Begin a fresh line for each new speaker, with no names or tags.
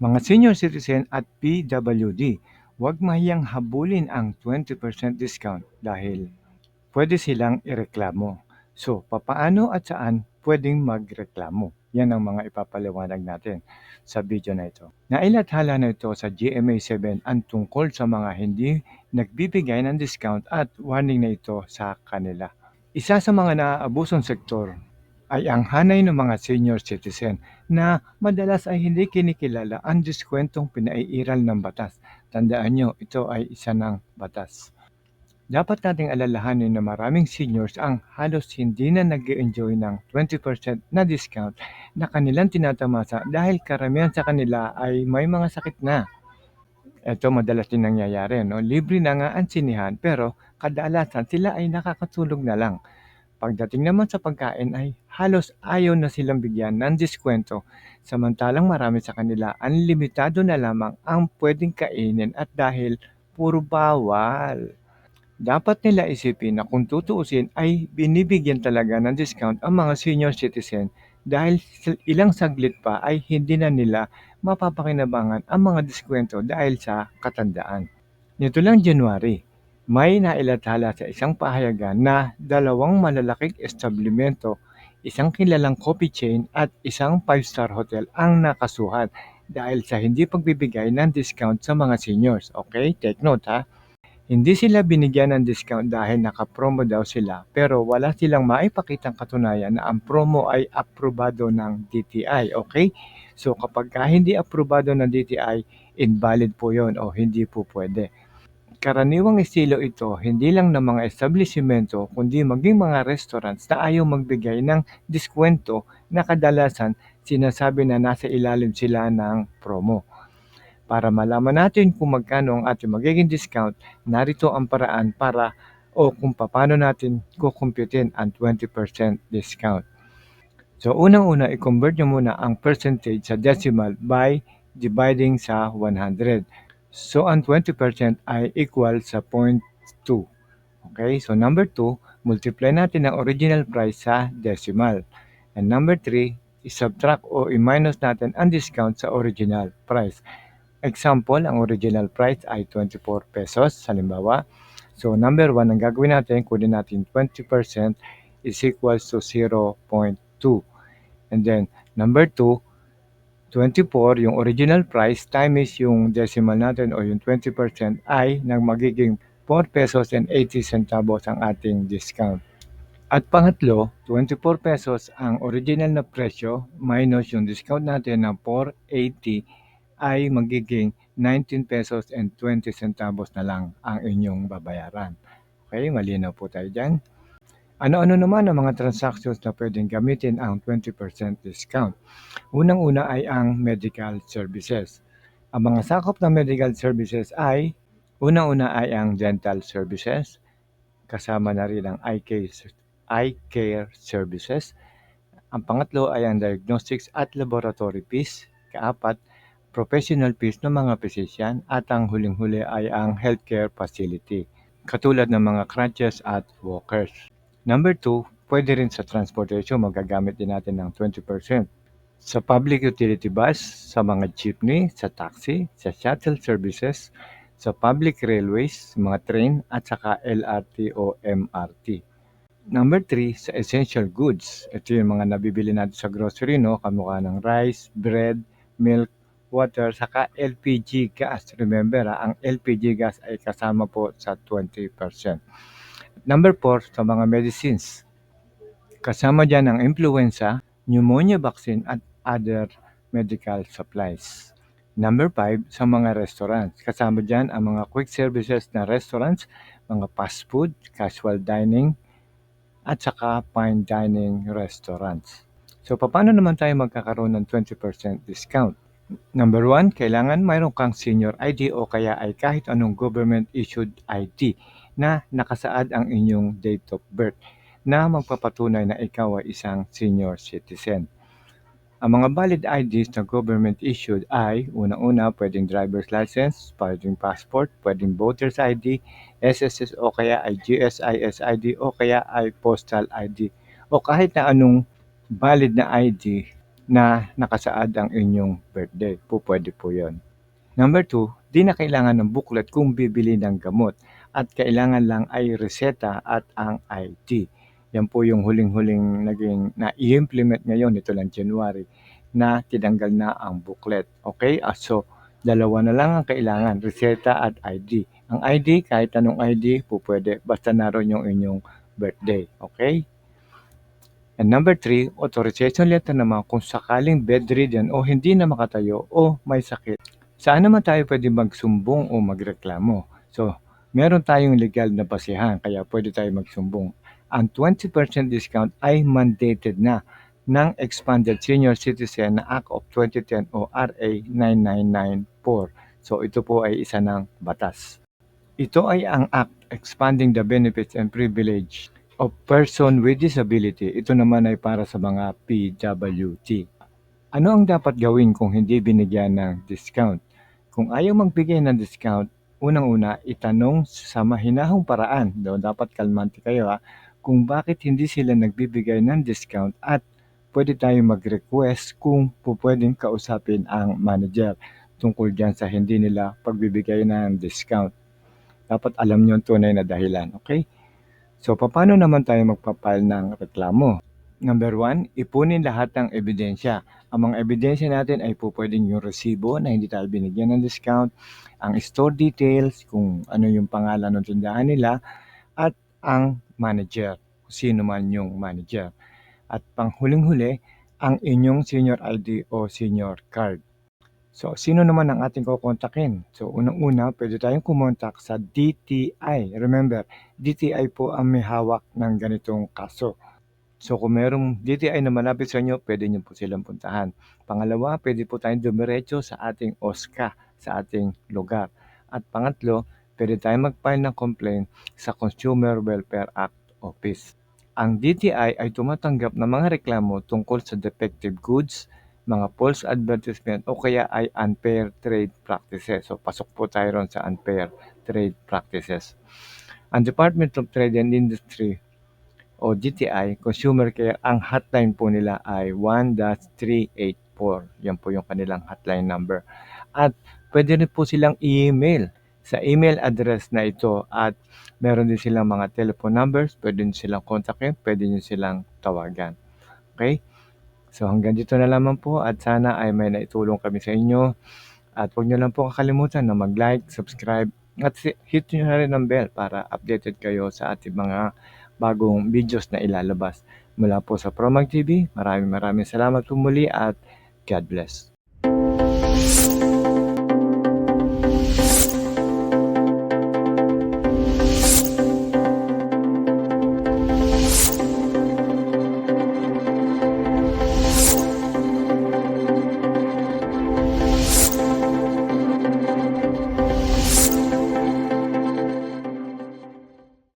Mga senior citizen at PWD, huwag mahiyang habulin ang 20% discount dahil pwede silang ireklamo. So, papaano at saan pwedeng magreklamo? Yan ang mga ipapaliwanag natin sa video na ito. Nailathala na ito sa GMA 7 ang tungkol sa mga hindi nagbibigay ng discount at warning na ito sa kanila. Isa sa mga naaabusong sektor ay ang hanay ng mga senior citizen na madalas ay hindi kinikilala ang diskwentong pinaiiral ng batas. Tandaan nyo, ito ay isa ng batas. Dapat nating alalahanin na maraming seniors ang halos hindi na nag enjoy ng 20% na discount na kanilang tinatamasa dahil karamihan sa kanila ay may mga sakit na. Ito madalas din nangyayari, no? Libre na nga ang sinihan pero kadalasan sila ay nakakatulog na lang. Pagdating naman sa pagkain ay halos ayaw na silang bigyan ng diskwento samantalang marami sa kanila limitado na lamang ang pwedeng kainin at dahil puro bawal. Dapat nila isipin na kung tutuusin ay binibigyan talaga ng discount ang mga senior citizen dahil ilang saglit pa ay hindi na nila mapapakinabangan ang mga diskwento dahil sa katandaan. Nito lang January, may nailathala sa isang pahayagan na dalawang malalaking establishmento, isang kilalang coffee chain at isang 5-star hotel ang nakasuhan dahil sa hindi pagbibigay ng discount sa mga seniors. Okay, take note ha. Hindi sila binigyan ng discount dahil nakapromo daw sila pero wala silang maipakitang katunayan na ang promo ay aprobado ng DTI. Okay? So kapag ka hindi aprobado ng DTI, invalid po yon o hindi po pwede. Karaniwang estilo ito hindi lang ng mga establishmento kundi maging mga restaurants na ayaw magbigay ng diskwento na kadalasan sinasabi na nasa ilalim sila ng promo. Para malaman natin kung magkano ang ating magiging discount, narito ang paraan para o kung paano natin kukumputin ang 20% discount. So unang-una, i-convert nyo muna ang percentage sa decimal by dividing sa 100. So, ang 20% ay equal sa 0.2. Okay, so number 2, multiply natin ang original price sa decimal. And number 3, i-subtract o i-minus natin ang discount sa original price. Example, ang original price ay 24 pesos, halimbawa. So, number 1, ang gagawin natin, kunin natin 20% is equals to 0.2. And then, number 2, 24, yung original price times yung decimal natin o yung 20% ay nang magiging 4 pesos and 80 centavos ang ating discount. At pangatlo, 24 pesos ang original na presyo minus yung discount natin na 480 ay magiging 19 pesos and 20 centavos na lang ang inyong babayaran. Okay, malinaw po tayo dyan. Ano-ano naman ang mga transactions na pwedeng gamitin ang 20% discount? Unang-una ay ang medical services. Ang mga sakop ng medical services ay unang-una ay ang dental services, kasama na rin ang eye care, eye care services. Ang pangatlo ay ang diagnostics at laboratory fees. Kaapat, professional fees ng mga physician. At ang huling-huli ay ang healthcare facility, katulad ng mga crutches at walkers. Number two, pwede rin sa transportation, magagamit din natin ng 20%. Sa public utility bus, sa mga jeepney, sa taxi, sa shuttle services, sa public railways, mga train, at saka LRT o MRT. Number three, sa essential goods. Ito yung mga nabibili natin sa grocery, no? Kamukha ng rice, bread, milk, water, saka LPG gas. Remember, ha, ang LPG gas ay kasama po sa 20%. Number 4, sa mga medicines. Kasama dyan ang influenza, pneumonia vaccine at other medical supplies. Number 5, sa mga restaurants. Kasama dyan ang mga quick services na restaurants, mga fast food, casual dining, at saka fine dining restaurants. So, paano naman tayo magkakaroon ng 20% discount? Number 1, kailangan mayroon kang senior ID o kaya ay kahit anong government-issued ID na nakasaad ang inyong date of birth na magpapatunay na ikaw ay isang senior citizen. Ang mga valid IDs na government issued ay unang-una pwedeng driver's license, pwedeng passport, pwedeng voter's ID, SSS o kaya ay GSIS ID o kaya ay postal ID o kahit na anong valid na ID na nakasaad ang inyong birthday. Po pwede po yon. Number two, di na kailangan ng booklet kung bibili ng gamot at kailangan lang ay reseta at ang ID. Yan po yung huling-huling naging na i-implement ngayon ito lang January na tinanggal na ang booklet. Okay? Ah, so, dalawa na lang ang kailangan, reseta at ID. Ang ID, kahit anong ID po basta naroon yung inyong birthday. Okay? And number three, authorization letter naman kung sakaling bedridden o hindi na makatayo o may sakit. Saan naman tayo pwede magsumbong o magreklamo? So, meron tayong legal na basihan kaya pwede tayo magsumbong. Ang 20% discount ay mandated na ng Expanded Senior Citizen Act of 2010 o RA 9994. So, ito po ay isa ng batas. Ito ay ang Act Expanding the Benefits and Privilege of Person with Disability. Ito naman ay para sa mga PWT. Ano ang dapat gawin kung hindi binigyan ng discount? Kung ayaw magbigay ng discount, unang-una itanong sa mahinahong paraan, daw dapat kalmante kayo ha, kung bakit hindi sila nagbibigay ng discount at pwede tayong mag-request kung po pwedeng kausapin ang manager tungkol dyan sa hindi nila pagbibigay ng discount. Dapat alam nyo ang tunay na dahilan, okay? So, paano naman tayo magpapile ng reklamo? Number one, ipunin lahat ng ebidensya. Ang mga ebidensya natin ay po pwedeng yung resibo na hindi tayo binigyan ng discount, ang store details, kung ano yung pangalan ng tindahan nila, at ang manager, kung sino man yung manager. At panghuling-huli, ang inyong senior ID o senior card. So, sino naman ang ating kukontakin? So, unang-una, pwede tayong kumontak sa DTI. Remember, DTI po ang may hawak ng ganitong kaso. So kung merong DTI na malapit sa inyo, pwede nyo po silang puntahan. Pangalawa, pwede po tayong dumiretso sa ating OSCA, sa ating lugar. At pangatlo, pwede tayong mag-file ng complaint sa Consumer Welfare Act Office. Ang DTI ay tumatanggap ng mga reklamo tungkol sa defective goods, mga false advertisement o kaya ay unfair trade practices. So pasok po tayo ron sa unfair trade practices. Ang Department of Trade and Industry o DTI Consumer Care, ang hotline po nila ay 1-384. Yan po yung kanilang hotline number. At pwede rin po silang i-email sa email address na ito at meron din silang mga telephone numbers, pwede din silang kontakin, pwede din silang tawagan. Okay? So hanggang dito na lamang po at sana ay may naitulong kami sa inyo. At huwag nyo lang po kakalimutan na mag-like, subscribe, at hit nyo na rin ang bell para updated kayo sa ating mga bagong videos na ilalabas. Mula po sa Promag TV, maraming maraming salamat po muli at God bless.